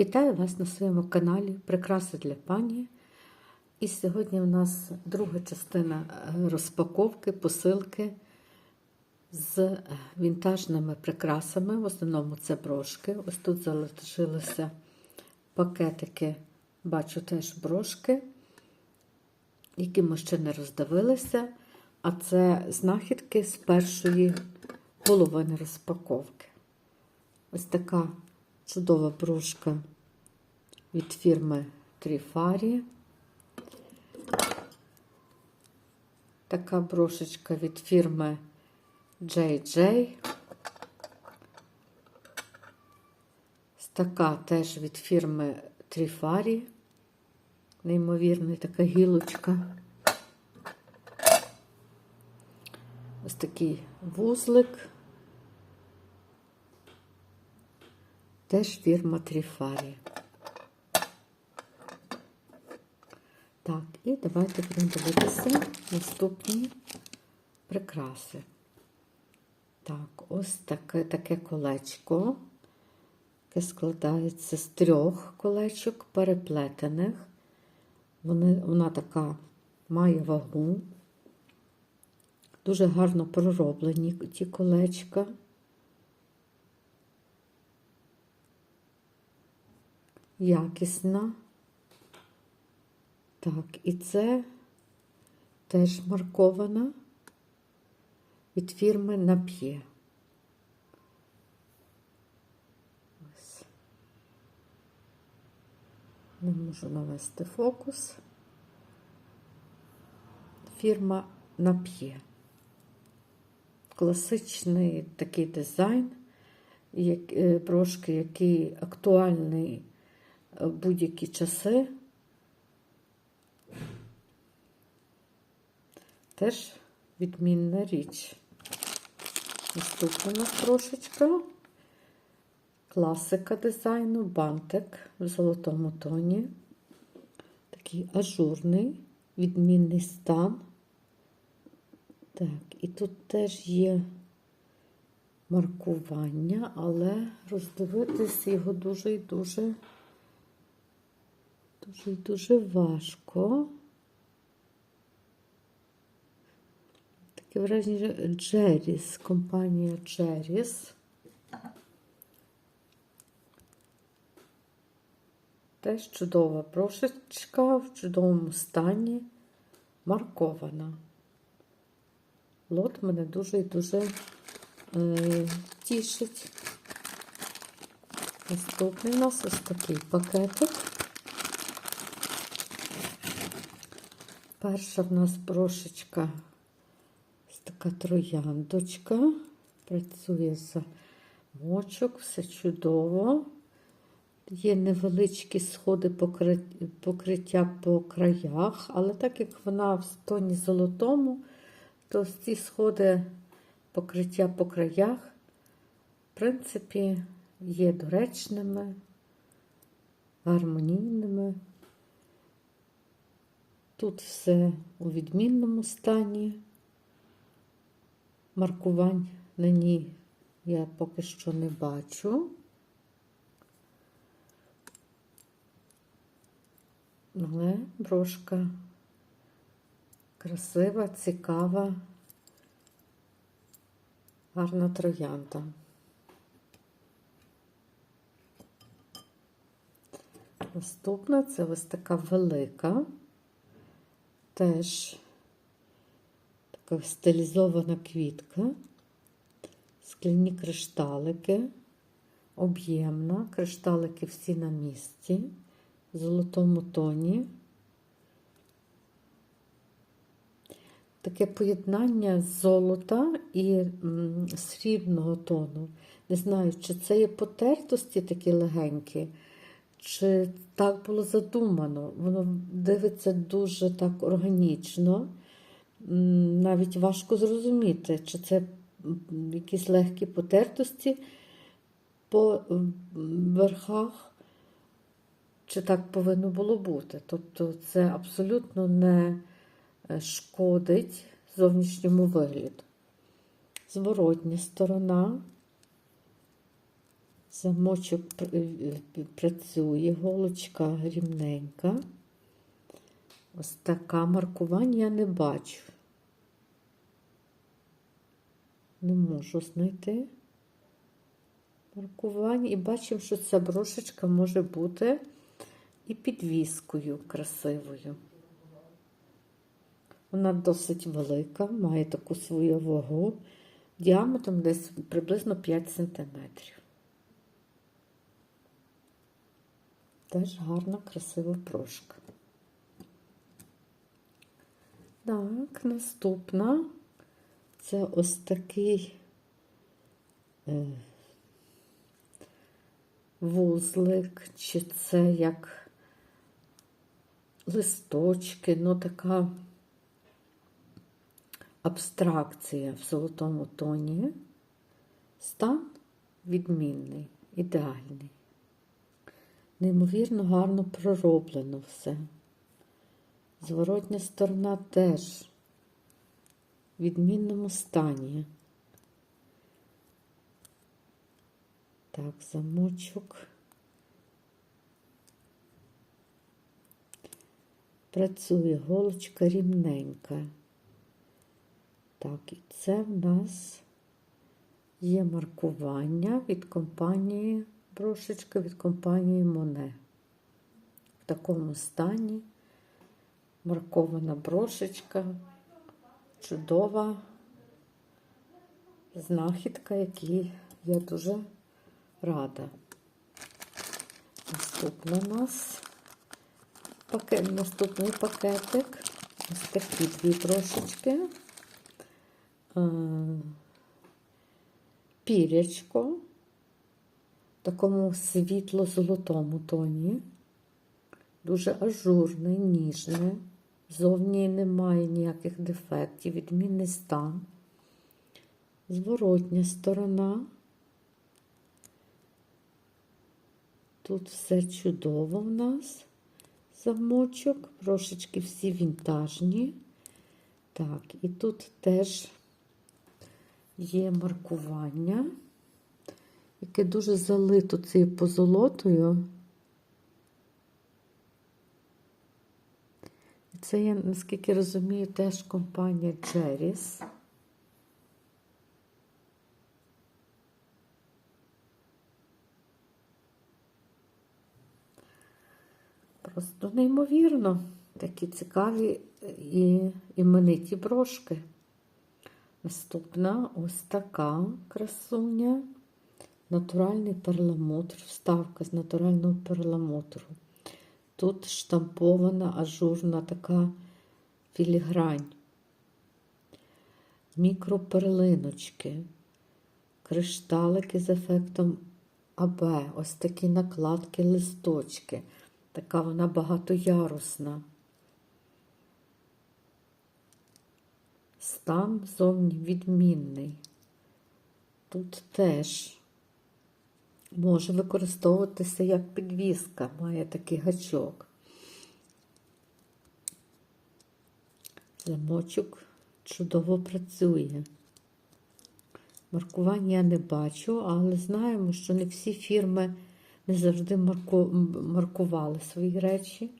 Вітаю вас на своєму каналі Прикраси для пані. І сьогодні у нас друга частина е, розпаковки, посилки з вінтажними прикрасами. В основному це брошки. Ось тут залишилися пакетики, бачу теж брошки, які ми ще не роздивилися. А це знахідки з першої половини розпаковки. Ось така чудова брошка від фірми Тріфарі. Така брошечка від фірми JJ. Така теж від фірми Тріфарі. Неймовірна така гілочка. Ось такий вузлик. Теж фірма Тріфарі. Так, і давайте будемо дивитися наступні прикраси. Так, ось таке таке колечко, яке складається з трьох колечок переплетених. Вони, Вона така має вагу. Дуже гарно пророблені ті колечка. Якісна. Так, і це теж маркована від фірми Нап'є. Не можу навести фокус. Фірма Нап'є. Класичний такий дизайн, як, брошки, який актуальний будь-які часи. Теж відмінна річ. Наступна у нас трошечка. Класика дизайну, бантик в золотому тоні. Такий ажурний, відмінний стан. Так, і тут теж є маркування, але роздивитись його дуже і дуже, дуже дуже важко. Таке враження Джеріс, компанія Джеріс. Теж чудова брошечка в чудовому стані, маркована. Лот мене дуже і дуже е, тішить. Наступний у нас ось такий пакетик. Перша в нас брошечка така трояндочка. Працює за мочок, все чудово. Є невеличкі сходи покриття по краях, але так як вона в тоні золотому, то ці сходи покриття по краях, в принципі, є доречними, гармонійними. Тут все у відмінному стані. Маркувань на ній я поки що не бачу. Але брошка красива, цікава, гарна троянда. Наступна це ось така велика, теж така стилізована квітка, скляні кришталики, об'ємна, кришталики всі на місці, в золотому тоні. Таке поєднання золота і срібного тону. Не знаю, чи це є потертості такі легенькі, чи так було задумано. Воно дивиться дуже так органічно. Навіть важко зрозуміти, чи це якісь легкі потертості по верхах, чи так повинно було бути. Тобто це абсолютно не шкодить зовнішньому вигляду. Зворотня сторона. Замочок е, працює, голочка рівненька. Ось така маркування я не бачу. Не можу знайти маркування. І бачимо, що ця брошечка може бути і підвіскою красивою. Вона досить велика, має таку свою вагу, діаметром десь приблизно 5 см. Теж гарна, красива прошка. Так, наступна це ось такий е, вузлик, чи це як листочки, ну така абстракція в золотому тоні. Стан відмінний, ідеальний. Неймовірно гарно пророблено все. Зворотня сторона теж в відмінному стані. Так, замочок. Працює голочка рівненька. Так, і це в нас є маркування від компанії брошечка від компанії Моне. В такому стані маркована брошечка, чудова знахідка, якій я дуже рада. Наступна у нас пакет, наступний пакетик. Ось такі дві брошечки. Е, Пірячко такому світло-золотому тоні. Дуже ажурне, ніжне. Зовні немає ніяких дефектів, відмінний стан. Зворотня сторона. Тут все чудово в нас. Замочок, трошечки всі вінтажні. Так, і тут теж є маркування, яке дуже залито цією позолотою. Це є, наскільки розумію, теж компанія Jerry's. Просто неймовірно. Такі цікаві і імениті брошки. Наступна ось така красуня. Натуральний перламутр, вставка з натурального перламутру. Тут штампована ажурна така філігрань, мікроперлиночки, кришталики з ефектом АБ, ось такі накладки, листочки. Така вона багатоярусна. Стан зовні відмінний. Тут теж може використовуватися як підвіска, має такий гачок. Замочок чудово працює. Маркування я не бачу, але знаємо, що не всі фірми не завжди марку... маркували свої речі.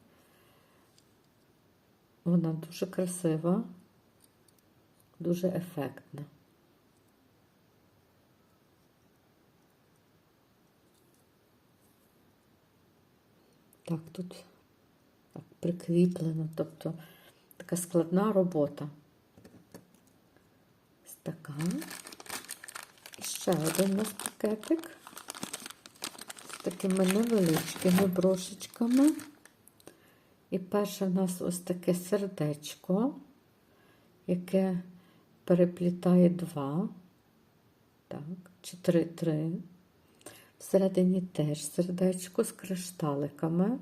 Вона дуже красива, дуже ефектна. Так, тут так, прикріплено, тобто така складна робота. Ось ще один у нас пакетик з такими невеличкими брошечками. І перше в нас ось таке сердечко, яке переплітає два, так, чи три-три. Всередині теж сердечко з кришталиками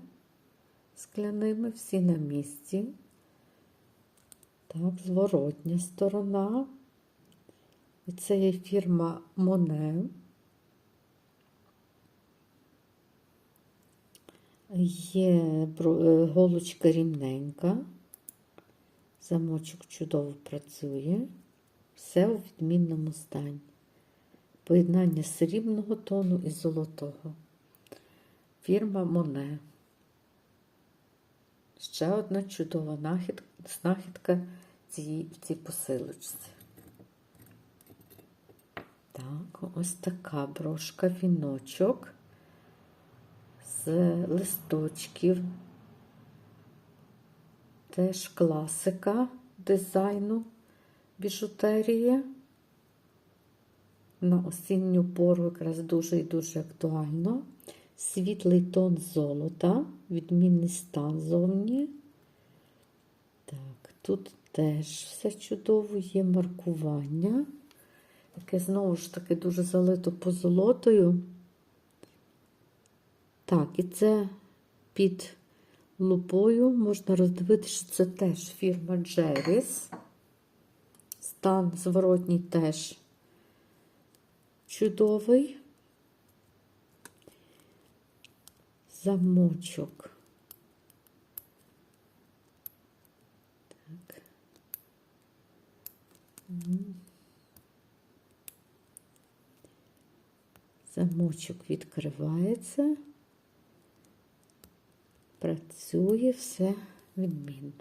скляними, всі на місці. Так, зворотня сторона. І це є фірма Моне. Є голочка рівненька, замочок чудово працює, все у відмінному стані. Поєднання срібного тону і золотого. Фірма Моне. Ще одна чудова знахідка в цій посилочці. Так, ось така брошка, віночок з листочків. Теж класика дизайну біжутерії. На осінню пору якраз дуже і дуже актуально. Світлий тон золота, відмінний стан зовні. Так, тут теж все чудово, є маркування, яке знову ж таки дуже залито позолотою. Так, і це під лупою можна роздивитися, що це теж фірма Джеріс. Стан зворотній теж чудовий. Замочок. Так. Замочок відкривається. Працює все відмінно.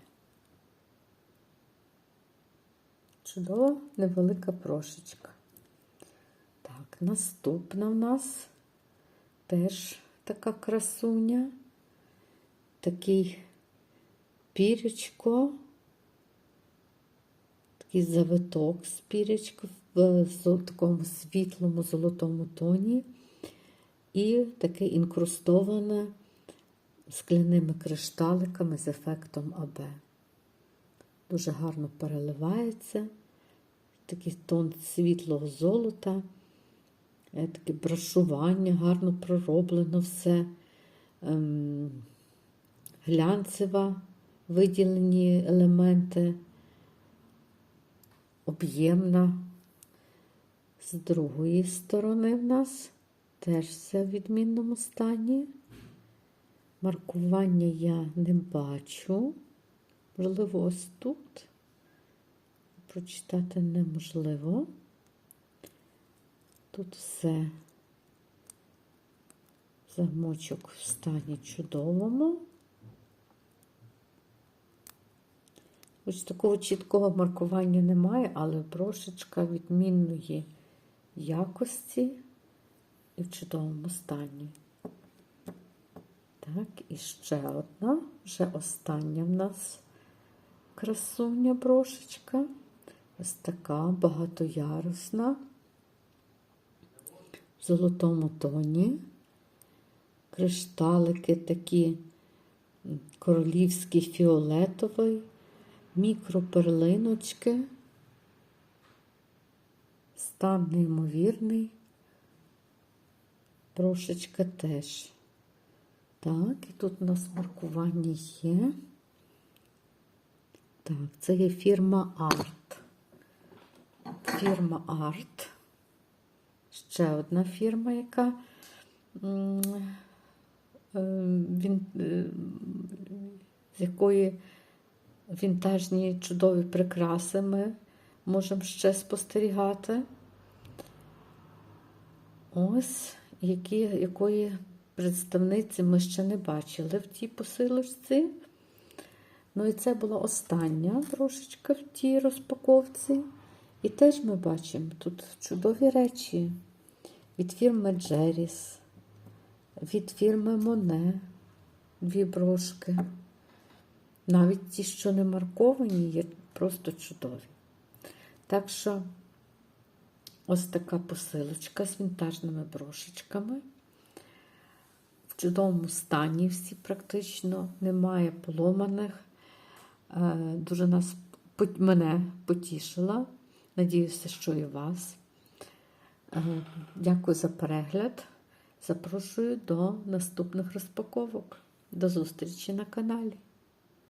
Чудова невелика прошечка. Наступна в нас теж така красуня, такий пірячко, такий завиток з пірячка в такому світлому золотому тоні, і таке інкрустоване скляними кришталиками з ефектом АБ. Дуже гарно переливається, такий тон світлого золота, е, таке брошування, гарно пророблено все, ем, глянцева, виділені елементи, об'ємна. З другої сторони в нас теж все в відмінному стані. Маркування я не бачу. Можливо, ось тут. Прочитати неможливо. Тут все замочок в стані чудовому. Ось такого чіткого маркування немає, але брошечка відмінної якості і в чудовому стані. Так, і ще одна, вже остання в нас красуня брошечка. Ось така багатоярусна, в золотому тоні. Кришталики такі м, королівський фіолетовий, мікроперлиночки. Стан неймовірний. Брошечка теж. Так, і тут у нас маркування є. Так, це є фірма Арт. Фірма Арт. Ще одна фірма, яка е, він, е, з якої вінтажні чудові прикраси ми можемо ще спостерігати. Ось які, якої представниці ми ще не бачили в тій посилочці. Ну і це була остання трошечка в тій розпаковці. І теж ми бачимо тут чудові речі від фірми Джеріс, від фірми Моне, дві брошки. Навіть ті, що не марковані, є просто чудові. Так що ось така посилочка з вінтажними брошечками. В чудовому стані всі практично, немає поломаних. Е, Дуже нас, мене потішила. Надіюся, що і вас. Е, Дякую за перегляд. Запрошую до наступних розпаковок. До зустрічі на каналі.